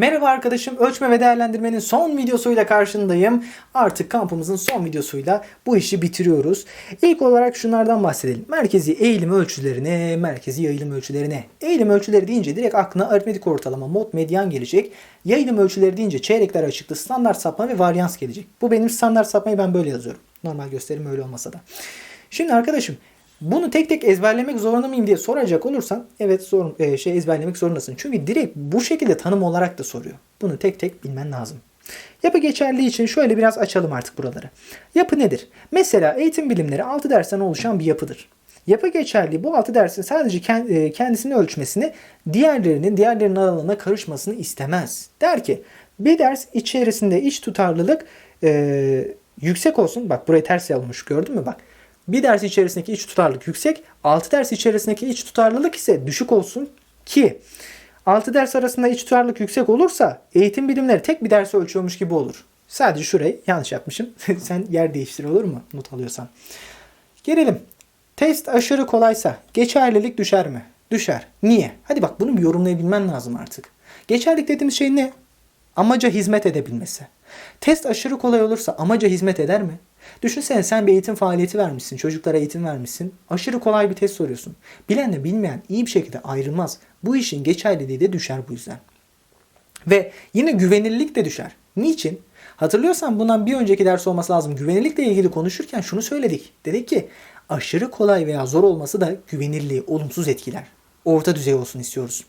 Merhaba arkadaşım, ölçme ve değerlendirmenin son videosuyla karşındayım. Artık kampımızın son videosuyla bu işi bitiriyoruz. İlk olarak şunlardan bahsedelim. Merkezi eğilim ölçülerine, merkezi yayılım ölçülerine. Eğilim ölçüleri deyince direkt aklına aritmetik ortalama, mod, medyan gelecek. Yayılım ölçüleri deyince çeyrekler açıklığı, standart sapma ve varyans gelecek. Bu benim standart sapmayı ben böyle yazıyorum. Normal gösterim öyle olmasa da. Şimdi arkadaşım bunu tek tek ezberlemek zorunda mıyım diye soracak olursan evet zor, e, şey ezberlemek zorundasın. Çünkü direkt bu şekilde tanım olarak da soruyor. Bunu tek tek bilmen lazım. Yapı geçerliği için şöyle biraz açalım artık buraları. Yapı nedir? Mesela eğitim bilimleri 6 dersten oluşan bir yapıdır. Yapı geçerliği bu 6 dersin sadece e, kendisini ölçmesini diğerlerinin diğerlerinin aralığına karışmasını istemez. Der ki bir ders içerisinde iç tutarlılık e, yüksek olsun. Bak burayı ters yazmış gördün mü bak. Bir ders içerisindeki iç tutarlılık yüksek, 6 ders içerisindeki iç tutarlılık ise düşük olsun ki 6 ders arasında iç tutarlılık yüksek olursa eğitim bilimleri tek bir dersi ölçüyormuş gibi olur. Sadece şurayı yanlış yapmışım. Sen yer değiştir olur mu not alıyorsan. Gelelim. Test aşırı kolaysa geçerlilik düşer mi? Düşer. Niye? Hadi bak bunu bir yorumlayabilmen lazım artık. Geçerlilik dediğimiz şey ne? Amaca hizmet edebilmesi. Test aşırı kolay olursa amaca hizmet eder mi? Düşünsene sen bir eğitim faaliyeti vermişsin, çocuklara eğitim vermişsin. Aşırı kolay bir test soruyorsun. Bilenle bilmeyen iyi bir şekilde ayrılmaz. Bu işin geçerliliği de düşer bu yüzden. Ve yine güvenilirlik de düşer. Niçin? Hatırlıyorsan bundan bir önceki ders olması lazım. Güvenilirlikle ilgili konuşurken şunu söyledik. Dedik ki aşırı kolay veya zor olması da güvenilirliği olumsuz etkiler. Orta düzey olsun istiyoruz.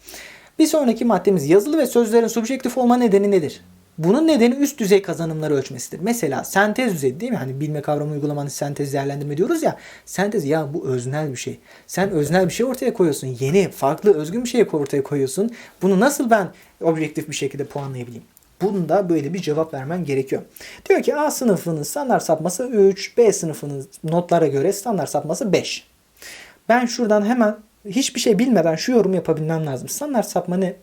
Bir sonraki maddemiz yazılı ve sözlerin subjektif olma nedeni nedir? Bunun nedeni üst düzey kazanımları ölçmesidir. Mesela sentez düzeyi değil mi? Hani bilme kavramı uygulamanın sentez değerlendirme diyoruz ya. Sentez ya bu öznel bir şey. Sen öznel bir şey ortaya koyuyorsun. Yeni, farklı, özgün bir şey ortaya koyuyorsun. Bunu nasıl ben objektif bir şekilde puanlayabileyim? Bunda böyle bir cevap vermen gerekiyor. Diyor ki A sınıfının standart sapması 3, B sınıfının notlara göre standart sapması 5. Ben şuradan hemen hiçbir şey bilmeden şu yorum yapabilmem lazım. Standart sapma ne?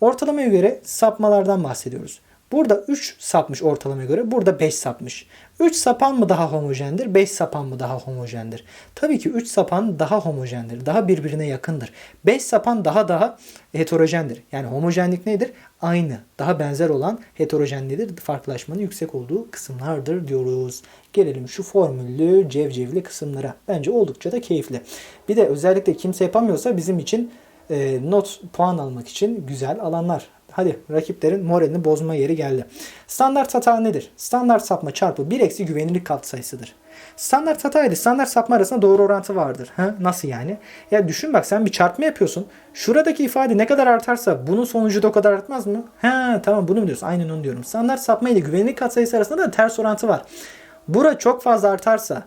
Ortalamaya göre sapmalardan bahsediyoruz. Burada 3 sapmış ortalamaya göre. Burada 5 sapmış. 3 sapan mı daha homojendir? 5 sapan mı daha homojendir? Tabii ki 3 sapan daha homojendir. Daha birbirine yakındır. 5 sapan daha daha heterojendir. Yani homojenlik nedir? Aynı. Daha benzer olan heterojenliğidir. Farklılaşmanın yüksek olduğu kısımlardır diyoruz. Gelelim şu formüllü cevcevli kısımlara. Bence oldukça da keyifli. Bir de özellikle kimse yapamıyorsa bizim için e, not puan almak için güzel alanlar. Hadi rakiplerin moralini bozma yeri geldi. Standart hata nedir? Standart sapma çarpı 1 eksi güvenilirlik katsayısıdır. Standart hata ile standart sapma arasında doğru orantı vardır. Ha? Nasıl yani? Ya düşün bak sen bir çarpma yapıyorsun. Şuradaki ifade ne kadar artarsa bunun sonucu da o kadar artmaz mı? Ha tamam bunu mu diyorsun? Aynen onu diyorum. Standart sapma ile güvenilirlik katsayısı arasında da ters orantı var. Bura çok fazla artarsa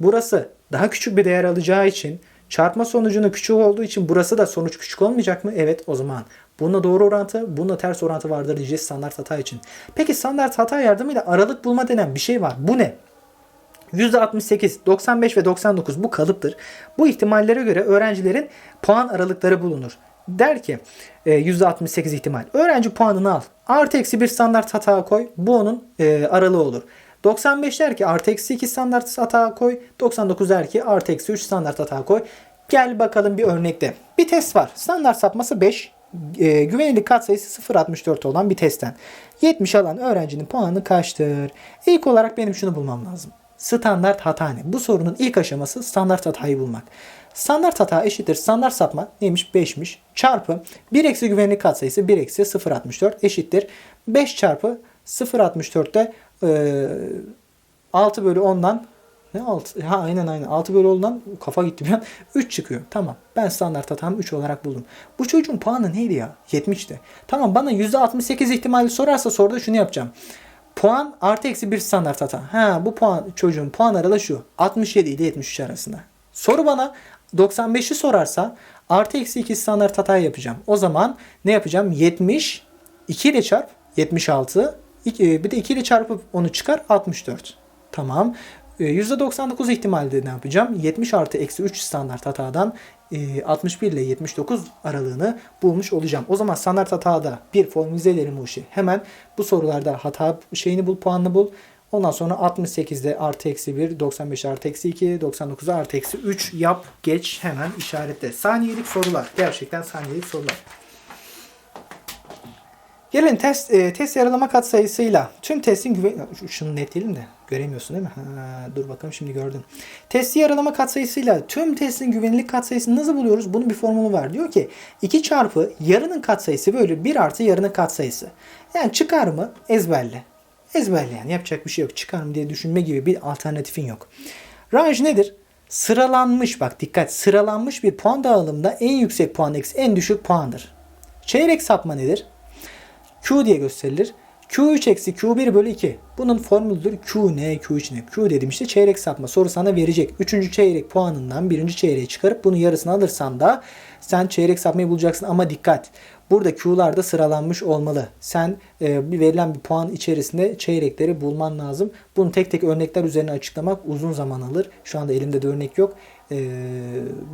burası daha küçük bir değer alacağı için çarpma sonucunun küçük olduğu için burası da sonuç küçük olmayacak mı? Evet o zaman Bununla doğru orantı, bununla ters orantı vardır diyeceğiz standart hata için. Peki standart hata yardımıyla aralık bulma denen bir şey var. Bu ne? %68, 95 ve 99 bu kalıptır. Bu ihtimallere göre öğrencilerin puan aralıkları bulunur. Der ki %68 ihtimal. Öğrenci puanını al. Artı eksi bir standart hata koy. Bu onun e, aralığı olur. 95 der ki artı eksi 2 standart hata koy. 99 der ki artı eksi 3 standart hata koy. Gel bakalım bir örnekte. Bir test var. Standart sapması 5 e, güvenilirlik katsayısı 0.64 olan bir testten 70 alan öğrencinin puanı kaçtır? İlk olarak benim şunu bulmam lazım. Standart hata ne? Bu sorunun ilk aşaması standart hatayı bulmak. Standart hata eşittir standart sapma neymiş 5'miş çarpı 1 eksi güvenilirlik katsayısı 1 eksi 0.64 eşittir 5 çarpı 0.64'te e, 6 bölü 10'dan ne 6? Ha aynen aynen. 6 bölü olduğundan kafa gitti bir an. 3 çıkıyor. Tamam. Ben standart hatam 3 olarak buldum. Bu çocuğun puanı neydi ya? 70'ti. Tamam bana %68 ihtimali sorarsa soruda şunu yapacağım. Puan artı eksi bir standart hata. Ha bu puan çocuğun puan aralığı şu. 67 ile 73 arasında. Soru bana 95'i sorarsa artı eksi 2 standart hatayı yapacağım. O zaman ne yapacağım? 70 2 ile çarp 76 bir de 2 ile çarpıp onu çıkar 64. Tamam. %99 ihtimalde ne yapacağım? 70 artı eksi 3 standart hatadan 61 ile 79 aralığını bulmuş olacağım. O zaman standart hatada bir formülize edelim bu işi. Hemen bu sorularda hata şeyini bul, puanını bul. Ondan sonra 68'de artı eksi 1, 95 artı eksi 2, 99'da artı eksi 3 yap, geç hemen işaretle. Saniyelik sorular. Gerçekten saniyelik sorular. Gelin test e, test yaralama katsayısıyla tüm testin güven... Şu- Şunu net diyelim de göremiyorsun değil mi? Ha, dur bakalım şimdi gördün. Testi yaralama katsayısıyla tüm testin güvenilirlik katsayısını nasıl buluyoruz? Bunun bir formülü var. Diyor ki 2 çarpı yarının katsayısı bölü 1 artı yarının katsayısı. Yani çıkar mı ezberle. Ezberle yani yapacak bir şey yok. Çıkar mı diye düşünme gibi bir alternatifin yok. Range nedir? Sıralanmış bak dikkat sıralanmış bir puan dağılımında en yüksek puan eksi en düşük puandır. Çeyrek sapma nedir? Q diye gösterilir. Q3 eksi Q1 bölü 2. Bunun formülüdür. Q ne? Q3 ne? Q dedim işte çeyrek sapma. Soru sana verecek. Üçüncü çeyrek puanından birinci çeyreği çıkarıp bunun yarısını alırsan da sen çeyrek sapmayı bulacaksın. Ama dikkat. Burada Q'lar da sıralanmış olmalı. Sen e, verilen bir puan içerisinde çeyrekleri bulman lazım. Bunu tek tek örnekler üzerine açıklamak uzun zaman alır. Şu anda elimde de örnek yok. E,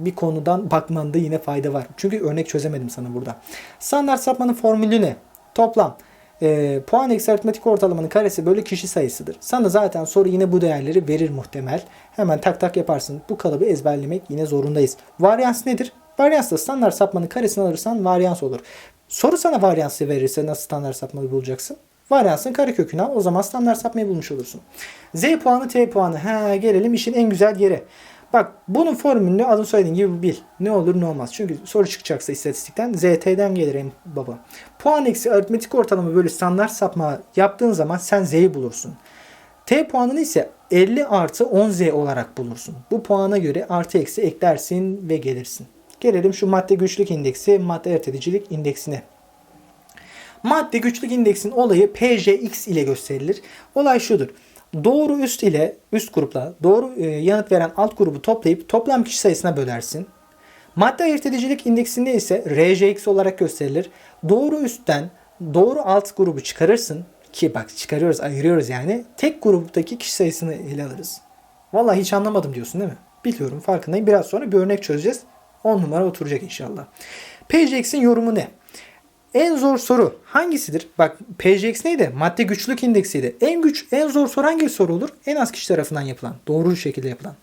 bir konudan bakmanda yine fayda var. Çünkü örnek çözemedim sana burada. Standart sapmanın formülü ne? Toplam e, puan eksi aritmetik ortalamanın karesi bölü kişi sayısıdır. Sana zaten soru yine bu değerleri verir muhtemel. Hemen tak tak yaparsın. Bu kalıbı ezberlemek yine zorundayız. Varyans nedir? Varyans da standart sapmanın karesini alırsan varyans olur. Soru sana varyansı verirse nasıl standart sapmayı bulacaksın? Varyansın karekökünü al. O zaman standart sapmayı bulmuş olursun. Z puanı T puanı. Ha, gelelim işin en güzel yeri. Bak bunun formülünü adın söylediğin gibi bil. Ne olur ne olmaz. Çünkü soru çıkacaksa istatistikten ZT'den gelir en baba. Puan eksi aritmetik ortalama bölü standart sapma yaptığın zaman sen Z'yi bulursun. T puanını ise 50 artı 10Z olarak bulursun. Bu puana göre artı eksi eklersin ve gelirsin. Gelelim şu madde güçlük indeksi, madde ertelicilik indeksine. Madde güçlük indeksin olayı PJX ile gösterilir. Olay şudur. Doğru üst ile üst grupla doğru e, yanıt veren alt grubu toplayıp toplam kişi sayısına bölersin. Madde ayırt edicilik indeksinde ise RJX olarak gösterilir. Doğru üstten doğru alt grubu çıkarırsın ki bak çıkarıyoruz ayırıyoruz yani tek gruptaki kişi sayısını ele alırız. Vallahi hiç anlamadım diyorsun değil mi? Biliyorum farkındayım. Biraz sonra bir örnek çözeceğiz. 10 numara oturacak inşallah. PJX'in yorumu ne? En zor soru hangisidir? Bak PJX neydi? Madde güçlük indeksiydi. En güç, en zor soru hangi soru olur? En az kişi tarafından yapılan, doğru şekilde yapılan.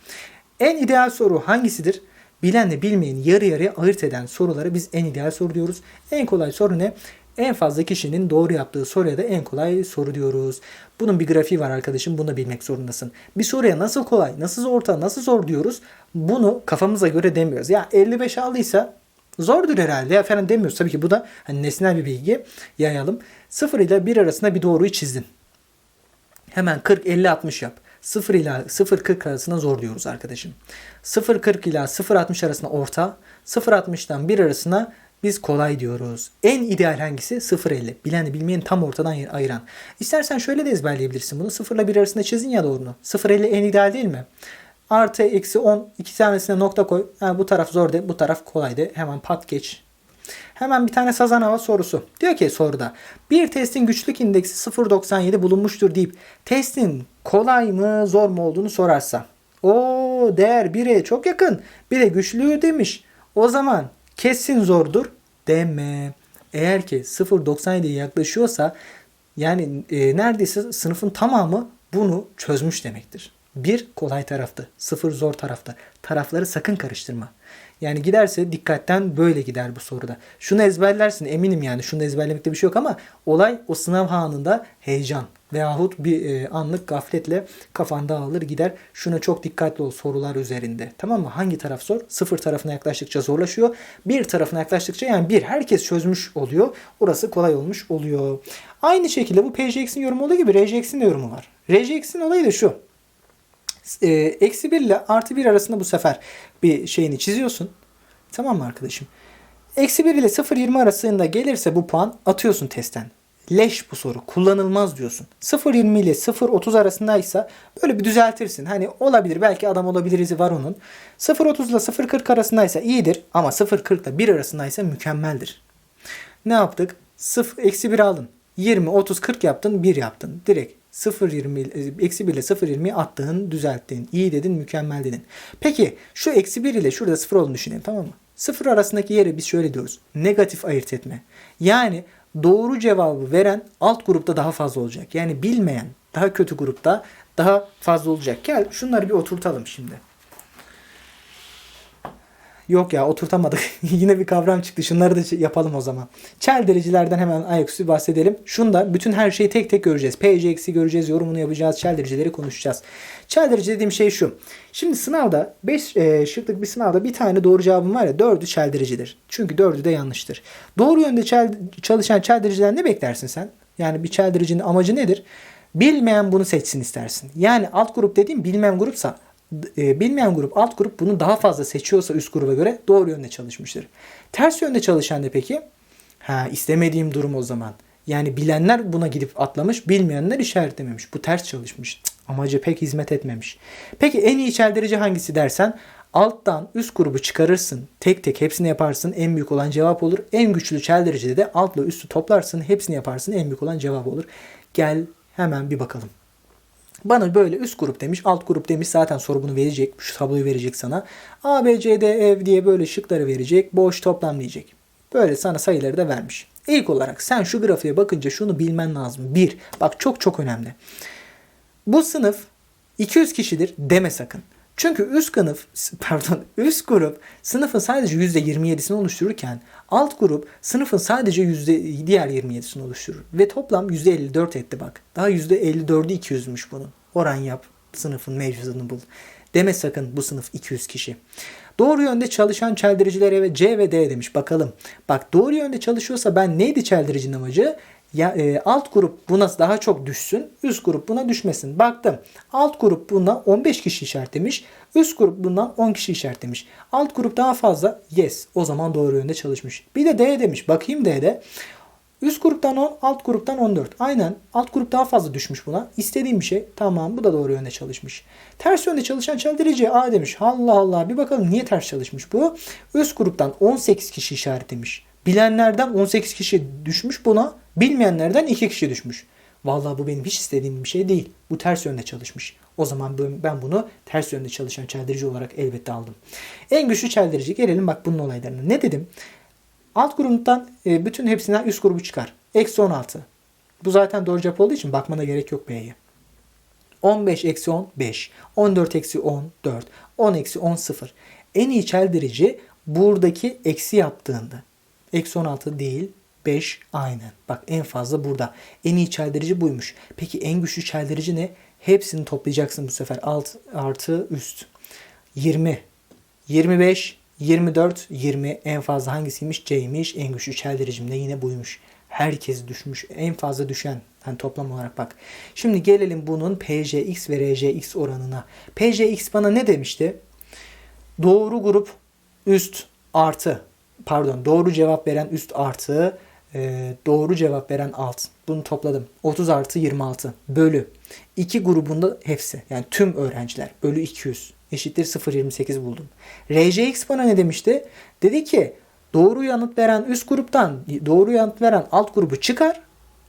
En ideal soru hangisidir? Bilenle bilmeyeni yarı yarıya ayırt eden soruları biz en ideal soru diyoruz. En kolay soru ne? En fazla kişinin doğru yaptığı soruya da en kolay soru diyoruz. Bunun bir grafiği var arkadaşım. Bunu da bilmek zorundasın. Bir soruya nasıl kolay, nasıl orta, nasıl zor diyoruz. Bunu kafamıza göre demiyoruz. Ya 55 aldıysa zordur herhalde ya falan demiyoruz. Tabii ki bu da hani nesnel bir bilgi yayalım. 0 ile 1 arasında bir doğruyu çizdin. Hemen 40 50 60 yap. 0 ile 0 40 arasında zor diyoruz arkadaşım. 0 40 ile 0 60 arasında orta, 0 60'dan 1 arasına biz kolay diyoruz. En ideal hangisi? 0 50. Bilen bilmeyen tam ortadan ayır- ayıran. İstersen şöyle de ezberleyebilirsin bunu. 0 ile 1 arasında çizin ya doğrunu. 0 50 en ideal değil mi? Artı eksi 10 iki tanesine nokta koy. Ha, bu taraf zor de bu taraf kolay de. Hemen pat geç. Hemen bir tane sazan hava sorusu. Diyor ki soruda bir testin güçlük indeksi 0.97 bulunmuştur deyip testin kolay mı zor mu olduğunu sorarsa. O değer 1'e çok yakın. 1'e güçlüğü demiş. O zaman kesin zordur deme. Eğer ki 0.97'ye yaklaşıyorsa yani e, neredeyse sınıfın tamamı bunu çözmüş demektir. Bir kolay tarafta, sıfır zor tarafta. Tarafları sakın karıştırma. Yani giderse dikkatten böyle gider bu soruda. Şunu ezberlersin eminim yani. Şunu ezberlemekte bir şey yok ama olay o sınav anında heyecan veyahut bir e, anlık gafletle kafanda alır gider. Şuna çok dikkatli ol sorular üzerinde. Tamam mı? Hangi taraf zor? Sıfır tarafına yaklaştıkça zorlaşıyor. Bir tarafına yaklaştıkça yani bir herkes çözmüş oluyor. Orası kolay olmuş oluyor. Aynı şekilde bu PJX'in yorumu olduğu gibi RJX'in de yorumu var. RJX'in olayı da şu. E, eksi 1 ile artı 1 arasında bu sefer bir şeyini çiziyorsun. Tamam mı arkadaşım? Eksi 1 ile 0.20 arasında gelirse bu puan atıyorsun testten. Leş bu soru. Kullanılmaz diyorsun. 0.20 ile 0.30 arasındaysa böyle bir düzeltirsin. Hani olabilir. Belki adam olabiliriz var onun. 0.30 ile 0.40 arasındaysa iyidir. Ama 0.40 ile 1 arasındaysa mükemmeldir. Ne yaptık? 0, eksi 1 aldın. 20, 30, 40 yaptın. 1 yaptın. Direkt 0.20 eksi 1 ile 0.20'yi attığın, düzelttin. iyi dedin, mükemmel dedin. Peki şu eksi 1 ile şurada 0 olduğunu düşünelim tamam mı? 0 arasındaki yeri biz şöyle diyoruz. Negatif ayırt etme. Yani doğru cevabı veren alt grupta daha fazla olacak. Yani bilmeyen daha kötü grupta daha fazla olacak. Gel şunları bir oturtalım şimdi. Yok ya oturtamadık. Yine bir kavram çıktı. Şunları da yapalım o zaman. Çeldiricilerden hemen ayaküstü bahsedelim. Şunda bütün her şeyi tek tek göreceğiz. PCX'i göreceğiz, yorumunu yapacağız, çeldiricileri konuşacağız. Çeldirici dediğim şey şu. Şimdi sınavda 5 e, şıklık bir sınavda bir tane doğru cevabım var ya 4'ü çeldiricidir. Çünkü 4'ü de yanlıştır. Doğru yönde çel, çalışan çeldiriciler ne beklersin sen? Yani bir çeldiricinin amacı nedir? Bilmeyen bunu seçsin istersin. Yani alt grup dediğim bilmeyen grupsa e, bilmeyen grup alt grup bunu daha fazla seçiyorsa üst gruba göre doğru yönde çalışmıştır. Ters yönde çalışan ne peki? Ha istemediğim durum o zaman. Yani bilenler buna gidip atlamış, bilmeyenler işaretlememiş. Bu ters çalışmış. Cık, amacı pek hizmet etmemiş. Peki en iyi çeldirici hangisi dersen alttan üst grubu çıkarırsın. Tek tek hepsini yaparsın. En büyük olan cevap olur. En güçlü çeldiricide de altla üstü toplarsın. Hepsini yaparsın. En büyük olan cevap olur. Gel hemen bir bakalım. Bana böyle üst grup demiş, alt grup demiş. Zaten soru bunu verecek. Şu tabloyu verecek sana. A, B, C, D, E diye böyle şıkları verecek. Boş toplam diyecek. Böyle sana sayıları da vermiş. İlk olarak sen şu grafiğe bakınca şunu bilmen lazım. Bir, bak çok çok önemli. Bu sınıf 200 kişidir deme sakın. Çünkü üst sınıf, pardon, üst grup sınıfın sadece %27'sini oluştururken alt grup sınıfın sadece yüzde diğer 27'sini oluşturur. Ve toplam %54 etti bak. Daha %54'ü 200'müş bunun. Oran yap, sınıfın mevcudunu bul. Deme sakın bu sınıf 200 kişi. Doğru yönde çalışan çeldiricilere ve C ve D demiş. Bakalım. Bak doğru yönde çalışıyorsa ben neydi çeldiricinin amacı? Ya, e, alt grup buna daha çok düşsün. Üst grup buna düşmesin. Baktım. Alt grup buna 15 kişi işaretlemiş. Üst grup bundan 10 kişi işaretlemiş. Alt grup daha fazla. Yes. O zaman doğru yönde çalışmış. Bir de D demiş. Bakayım D'de. Üst gruptan 10, alt gruptan 14. Aynen. Alt grup daha fazla düşmüş buna. İstediğim bir şey. Tamam bu da doğru yönde çalışmış. Ters yönde çalışan çeldirici A demiş. Allah Allah bir bakalım niye ters çalışmış bu. Üst gruptan 18 kişi işaretlemiş. Bilenlerden 18 kişi düşmüş buna. Bilmeyenlerden 2 kişi düşmüş. Vallahi bu benim hiç istediğim bir şey değil. Bu ters yönde çalışmış. O zaman ben bunu ters yönde çalışan çeldirici olarak elbette aldım. En güçlü çeldirici. Gelelim bak bunun olaylarına. Ne dedim? Alt gruptan e, bütün hepsinden üst grubu çıkar. Eksi 16. Bu zaten doğru cevap olduğu için bakmana gerek yok B'ye. 15 eksi 10 5. 14 eksi 10 4. 10 eksi 10 0. En iyi çeldirici buradaki eksi yaptığında. Eksi 16 değil 5 aynen. Bak en fazla burada. En iyi çeldirici buymuş. Peki en güçlü çeldirici ne? Hepsini toplayacaksın bu sefer. Alt artı üst. 20. 25. 24, 20 en fazla hangisiymiş? C'ymiş. En güçlü çeldiricim de yine buymuş. Herkes düşmüş. En fazla düşen. Yani toplam olarak bak. Şimdi gelelim bunun PJX ve RJX oranına. PJX bana ne demişti? Doğru grup üst artı. Pardon doğru cevap veren üst artı. E, doğru cevap veren alt. Bunu topladım. 30 artı 26 bölü. İki grubunda hepsi. Yani tüm öğrenciler. Bölü 200 eşittir 0.28 buldum. RJX bana ne demişti? Dedi ki doğru yanıt veren üst gruptan doğru yanıt veren alt grubu çıkar.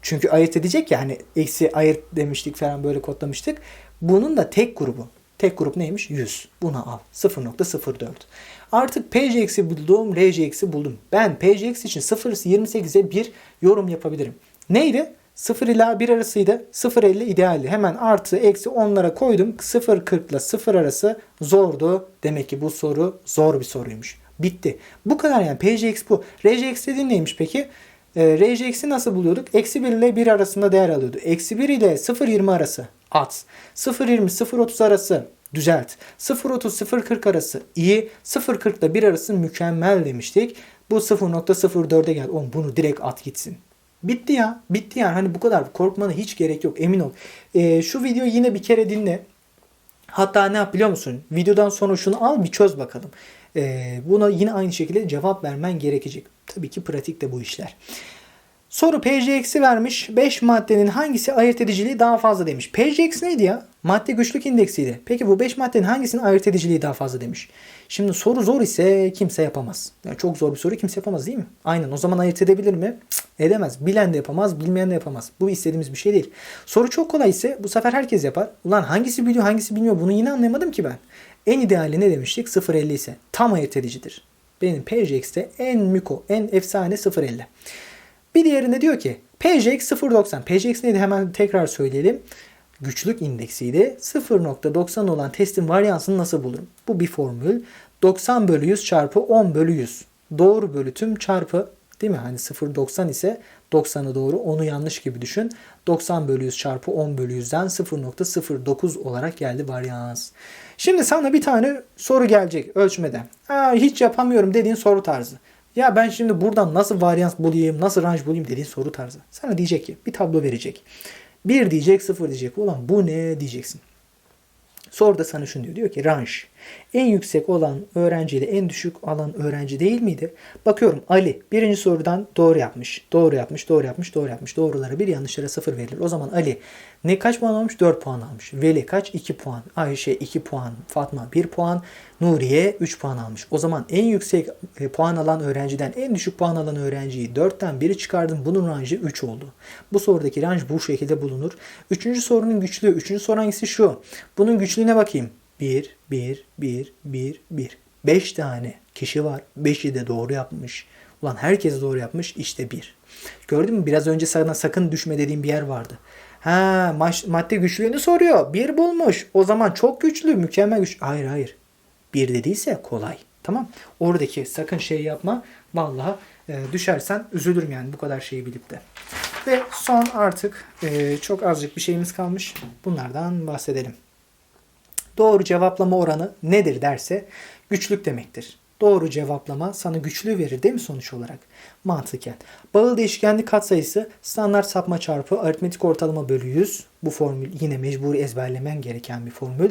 Çünkü ayırt edecek ya hani eksi ayırt demiştik falan böyle kodlamıştık. Bunun da tek grubu. Tek grup neymiş? 100. Bunu al. 0.04. Artık PJX'i buldum, RJX'i buldum. Ben PJX için 0.28'e bir yorum yapabilirim. Neydi? 0 ila 1 arasıydı. 0.50 idealdi. Hemen artı eksi 10'lara koydum. 0.40 ile 0 arası zordu. Demek ki bu soru zor bir soruymuş. Bitti. Bu kadar yani. PJX bu. RJX dediğim neymiş peki? E, RJX'i nasıl buluyorduk? Eksi 1 ile 1 arasında değer alıyordu. Eksi 1 ile 0.20 arası at. 0.20 0.30 arası düzelt. 0.30 0.40 arası iyi. 0.40 ile 1 arası mükemmel demiştik. Bu 0.04'e geldi. Oğlum bunu direkt at gitsin. Bitti ya. Bitti yani. Hani bu kadar korkmana hiç gerek yok. Emin ol. Ee, şu videoyu yine bir kere dinle. Hatta ne yap biliyor musun? Videodan sonra şunu al bir çöz bakalım. Ee, buna yine aynı şekilde cevap vermen gerekecek. Tabii ki pratikte bu işler. Soru PJX'i vermiş. 5 maddenin hangisi ayırt ediciliği daha fazla demiş. PJX neydi ya? Madde güçlük indeksiydi. Peki bu 5 maddenin hangisinin ayırt ediciliği daha fazla demiş. Şimdi soru zor ise kimse yapamaz. Yani çok zor bir soru kimse yapamaz değil mi? Aynen o zaman ayırt edebilir mi? Cık, edemez. Bilen de yapamaz, bilmeyen de yapamaz. Bu istediğimiz bir şey değil. Soru çok kolay ise bu sefer herkes yapar. Ulan hangisi biliyor hangisi bilmiyor bunu yine anlayamadım ki ben. En ideali ne demiştik? 0.50 ise tam ayırt edicidir. Benim PJX'te en miko, en efsane 0.50. Bir diğerinde diyor ki PJX 0.90. PJX neydi hemen tekrar söyleyelim. Güçlük indeksiydi. 0.90 olan testin varyansını nasıl bulurum? Bu bir formül. 90 bölü 100 çarpı 10 bölü 100. Doğru bölü tüm çarpı değil mi? Hani 0.90 ise 90'ı doğru onu yanlış gibi düşün. 90 bölü 100 çarpı 10 bölü 100'den 0.09 olarak geldi varyans. Şimdi sana bir tane soru gelecek ölçmeden. Aa, hiç yapamıyorum dediğin soru tarzı. Ya ben şimdi buradan nasıl varyans bulayım, nasıl range bulayım dediğin soru tarzı. Sana diyecek ki bir tablo verecek. 1 diyecek, 0 diyecek. Ulan bu ne diyeceksin. Soruda sana şunu diyor. Diyor ki range. En yüksek olan öğrenci ile en düşük alan öğrenci değil miydi? Bakıyorum Ali birinci sorudan doğru yapmış. Doğru yapmış, doğru yapmış, doğru yapmış. Doğrulara bir yanlışlara sıfır verilir. O zaman Ali ne kaç puan almış? 4 puan almış. Veli kaç? 2 puan. Ayşe 2 puan. Fatma 1 puan. Nuriye 3 puan almış. O zaman en yüksek e, puan alan öğrenciden en düşük puan alan öğrenciyi 4'ten biri çıkardım. Bunun range'i 3 oldu. Bu sorudaki range bu şekilde bulunur. Üçüncü sorunun güçlüğü. Üçüncü soru hangisi şu? Bunun güçlüğüne bakayım. 1, 1, 1, 1, 1. 5 tane kişi var. 5'i de doğru yapmış. Ulan herkes doğru yapmış. İşte 1. Gördün mü? Biraz önce sana sakın düşme dediğim bir yer vardı. Ha madde güçlüğünü soruyor. 1 bulmuş. O zaman çok güçlü, mükemmel güç. Hayır hayır. 1 dediyse kolay. Tamam. Oradaki sakın şey yapma. Vallahi e, düşersen üzülürüm yani bu kadar şeyi bilip de. Ve son artık e, çok azıcık bir şeyimiz kalmış. Bunlardan bahsedelim. Doğru cevaplama oranı nedir derse güçlük demektir. Doğru cevaplama sana güçlüğü verir değil mi sonuç olarak? Mantıken. Bağıl değişkenli katsayısı standart sapma çarpı aritmetik ortalama bölü 100. Bu formül yine mecburi ezberlemen gereken bir formül.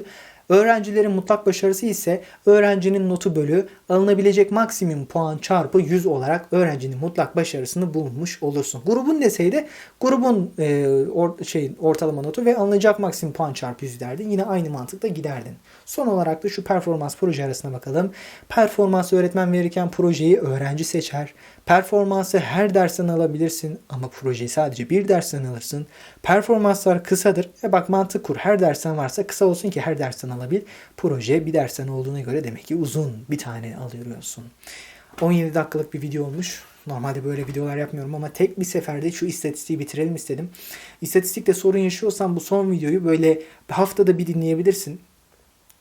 Öğrencilerin mutlak başarısı ise öğrencinin notu bölü alınabilecek maksimum puan çarpı 100 olarak öğrencinin mutlak başarısını bulmuş olursun. Grubun deseydi grubun e, or, şey ortalama notu ve alınacak maksimum puan çarpı 100 derdin. Yine aynı mantıkla giderdin. Son olarak da şu performans proje arasına bakalım. Performans öğretmen verirken projeyi öğrenci seçer. Performansı her dersten alabilirsin ama projeyi sadece bir dersten alırsın. Performanslar kısadır. E bak mantık kur. Her dersten varsa kısa olsun ki her dersten alabil. Proje bir dersten olduğuna göre demek ki uzun bir tane alıyorsun. 17 dakikalık bir video olmuş. Normalde böyle videolar yapmıyorum ama tek bir seferde şu istatistiği bitirelim istedim. İstatistikte sorun yaşıyorsan bu son videoyu böyle haftada bir dinleyebilirsin.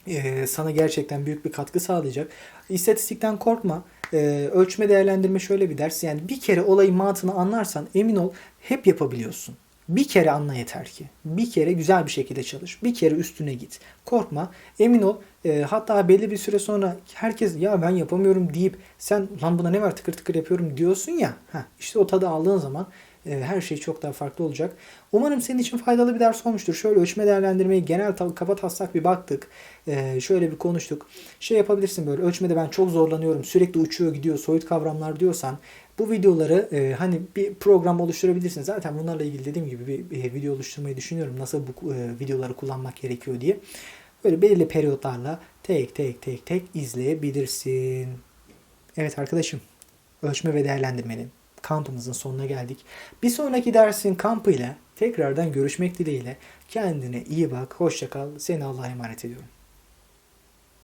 Ee, sana gerçekten büyük bir katkı sağlayacak. İstatistikten korkma. Ee, ölçme değerlendirme şöyle bir ders. Yani bir kere olayın mantığını anlarsan emin ol hep yapabiliyorsun. Bir kere anla yeter ki. Bir kere güzel bir şekilde çalış. Bir kere üstüne git. Korkma. Emin ol. E, hatta belli bir süre sonra herkes ya ben yapamıyorum deyip sen lan buna ne var tıkır tıkır yapıyorum diyorsun ya. Heh, işte o tadı aldığın zaman e, her şey çok daha farklı olacak. Umarım senin için faydalı bir ders olmuştur. Şöyle ölçme değerlendirmeyi genel kafa taslak bir baktık. E, şöyle bir konuştuk. Şey yapabilirsin böyle ölçmede ben çok zorlanıyorum. Sürekli uçuyor gidiyor soyut kavramlar diyorsan bu videoları e, hani bir program oluşturabilirsin. Zaten bunlarla ilgili dediğim gibi bir, bir video oluşturmayı düşünüyorum. Nasıl bu e, videoları kullanmak gerekiyor diye. Böyle belirli periyotlarla tek tek tek tek izleyebilirsin. Evet arkadaşım. Ölçme ve değerlendirmenin kampımızın sonuna geldik. Bir sonraki dersin kampıyla tekrardan görüşmek dileğiyle. Kendine iyi bak. Hoşça kal. Seni Allah'a emanet ediyorum.